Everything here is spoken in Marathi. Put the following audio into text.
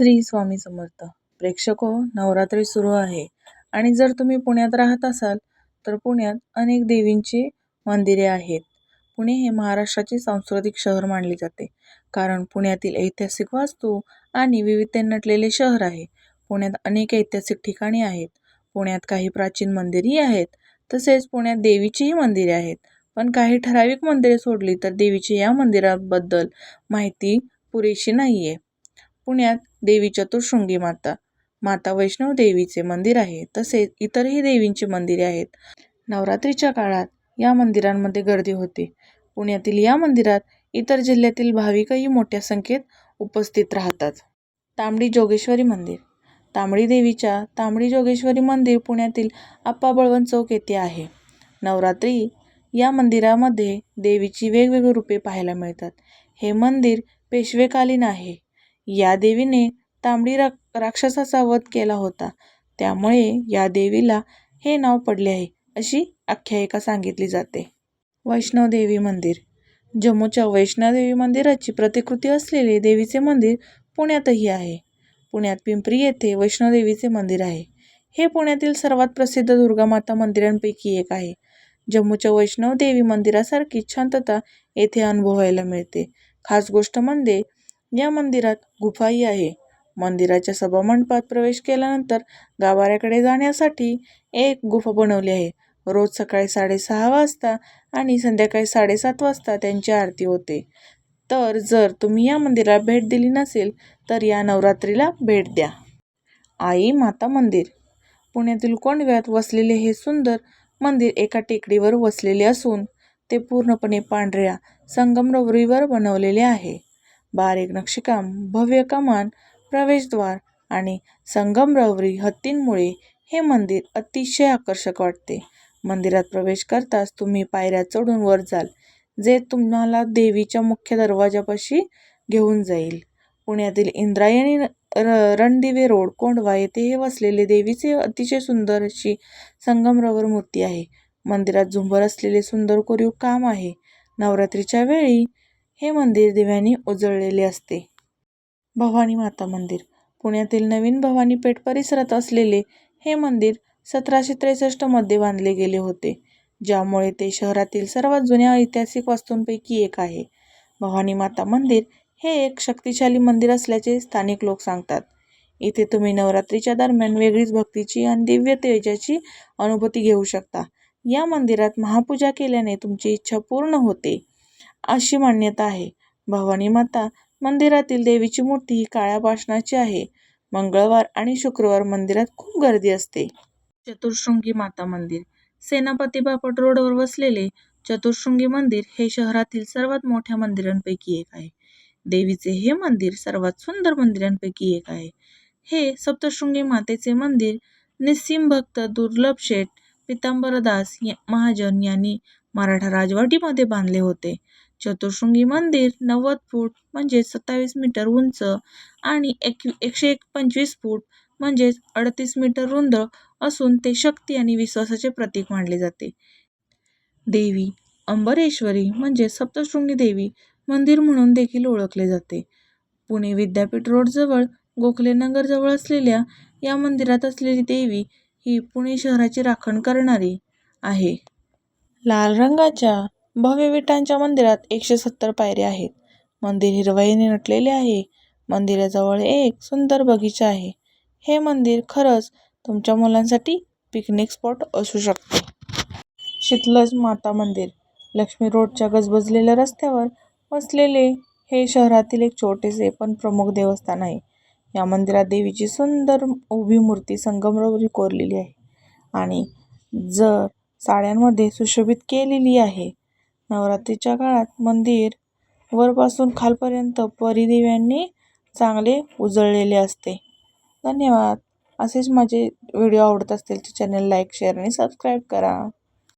श्री स्वामी समर्थ. प्रेक्षको नवरात्री सुरू आहे. आणि जर तुम्ही पुण्यात राहत असाल तर पुण्यात अनेक देवींची मंदिरे आहेत. पुणे हे महाराष्ट्राचे सांस्कृतिक शहर मानले जाते. कारण पुण्यातील ऐतिहासिक वास्तू आणि विविधते नटलेले शहर आहे. पुण्यात अनेक ऐतिहासिक ठिकाणे आहेत. पुण्यात काही प्राचीन मंदिरेही आहेत. तसेच पुण्यात देवीचीही मंदिरे आहेत. पण काही ठराविक मंदिरे सोडली तर देवीची या मंदिराबद्दल माहिती पुरेशी नाही आहे पुण्यात देवी चतुर्शृंगी माता. माता वैष्णव देवीचे मंदिर आहे. तसेच इतरही देवींची मंदिरे आहेत. नवरात्रीच्या काळात या मंदिरांमध्ये गर्दी होते. पुण्यातील या मंदिरात इतर जिल्ह्यातील भाविकही मोठ्या संख्येत उपस्थित राहतात. तांबडी जोगेश्वरी मंदिर. तांबडी देवीच्या तांबडी जोगेश्वरी मंदिर पुण्यातील आप्पा बळवंत चौक येथे आहे. नवरात्री या मंदिरामध्ये देवीची वेगवेगळी रूपे पाहायला मिळतात. हे मंदिर पेशवेकालीन आहे. या देवीने तांबडी रा राक्षसाचा वध केला होता. त्यामुळे या देवीला हे नाव पडले आहे अशी आख्यायिका सांगितली जाते. वैष्णवदेवी मंदिर. जम्मूच्या वैष्णवदेवी मंदिराची प्रतिकृती असलेले देवीचे मंदिर पुण्यातही आहे. पुण्यात पिंपरी येथे वैष्णोदेवीचे मंदिर आहे. हे पुण्यातील सर्वात प्रसिद्ध दुर्गामाता मंदिरांपैकी एक आहे. जम्मूच्या वैष्णवदेवी मंदिरासारखी शांतता येथे अनुभवायला मिळते. खास गोष्ट म्हणजे या मंदिरात गुफाही आहे. मंदिराच्या सभामंडपात प्रवेश केल्यानंतर गाभाऱ्याकडे जाण्यासाठी एक गुफा बनवली आहे. रोज सकाळी साडेसहा वाजता आणि संध्याकाळी साडेसात वाजता त्यांची आरती होते. तर जर तुम्ही या मंदिराला भेट दिली नसेल तर या नवरात्रीला भेट द्या. आई माता मंदिर. पुण्यातील कोंडव्यात वसलेले हे सुंदर मंदिर एका टेकडीवर वसलेले असून ते पूर्णपणे पांढऱ्या संगमरवरीवर बनवलेले आहे. बारीक नक्षीकाम भव्य कमान प्रवेशद्वार आणि संगमरवरी हत्तींमुळे हे मंदिर अतिशय आकर्षक वाटते. मंदिरात प्रवेश करताच तुम्ही पायऱ्या चढून वर जाल जे तुम्हाला देवीच्या मुख्य दरवाजापाशी घेऊन जाईल. पुण्यातील इंद्रायणी र रणदिवे रोड कोंडवा येथे हे वसलेले देवीचे अतिशय सुंदर अशी संगमरवर मूर्ती आहे. मंदिरात झुंबर असलेले सुंदर कोरीव काम आहे. नवरात्रीच्या वेळी हे मंदिर दिव्यांनी उजळलेले असते. भवानी माता मंदिर. पुण्यातील नवीन भवानी पेठ परिसरात असलेले हे मंदिर सतराशे त्रेसष्टमध्ये बांधले गेले होते ज्यामुळे ते शहरातील सर्वात जुन्या ऐतिहासिक वास्तूंपैकी एक आहे. भवानी माता मंदिर हे एक शक्तिशाली मंदिर असल्याचे स्थानिक लोक सांगतात. इथे तुम्ही नवरात्रीच्या दरम्यान वेगळीच भक्तीची आणि दिव्य तेजाची अनुभूती घेऊ शकता. या मंदिरात महापूजा केल्याने तुमची इच्छा पूर्ण होते. अशी मान्यता आहे. भवानी माता मंदिरातील देवीची मूर्ती ही काळ्या पाषाणाची आहे. मंगळवार आणि शुक्रवार मंदिरात खूप गर्दी असते. चतुर्शृंगी माता मंदिर. सेनापती बापट रोडवर वसलेले चतुर्शृंगी मंदिर हे शहरातील सर्वात मोठ्या मंदिरांपैकी एक आहे. देवीचे हे मंदिर सर्वात सुंदर मंदिरांपैकी एक आहे. हे सप्तशृंगी मातेचे मंदिर निस्सिम भक्त दुर्लभ शेठ पितांबरदास महाजन यांनी मराठा राजवाटीमध्ये बांधले होते. चतुर्शृंगी मंदिर नव्वद फूट म्हणजे सत्तावीस मीटर उंच आणि एक एकशे एक पंचवीस फूट म्हणजेच अडतीस मीटर रुंद असून ते शक्ती आणि विश्वासाचे प्रतीक मानले जाते. देवी अंबरेश्वरी म्हणजे सप्तशृंगी देवी मंदिर म्हणून देखील ओळखले जाते. पुणे विद्यापीठ रोडजवळ गोखलेनगरजवळ असलेल्या या मंदिरात असलेली देवी ही पुणे शहराची राखण करणारी आहे. लाल रंगाच्या भव्य विटांच्या मंदिरात एकशे सत्तर पायऱ्या आहेत. मंदिर हिरवाईने नटलेले आहे. मंदिराजवळ एक सुंदर बगीचा आहे. हे मंदिर खरंच तुमच्या मुलांसाठी पिकनिक स्पॉट असू शकते. शीतलज माता मंदिर. लक्ष्मी रोडच्या गजबजलेल्या रस्त्यावर वसलेले हे शहरातील एक छोटेसे पण प्रमुख देवस्थान आहे. या मंदिरात देवीची सुंदर उभी मूर्ती संगमरवरी कोरलेली आहे. आणि जर साड्यांमध्ये सुशोभित केलेली आहे नवरात्रीच्या काळात मंदिर वरपासून खालपर्यंत परिदिव्यांनी चांगले उजळलेले असते. धन्यवाद. असेच माझे व्हिडिओ आवडत असतील तर चॅनल लाईक शेअर आणि सबस्क्राईब करा.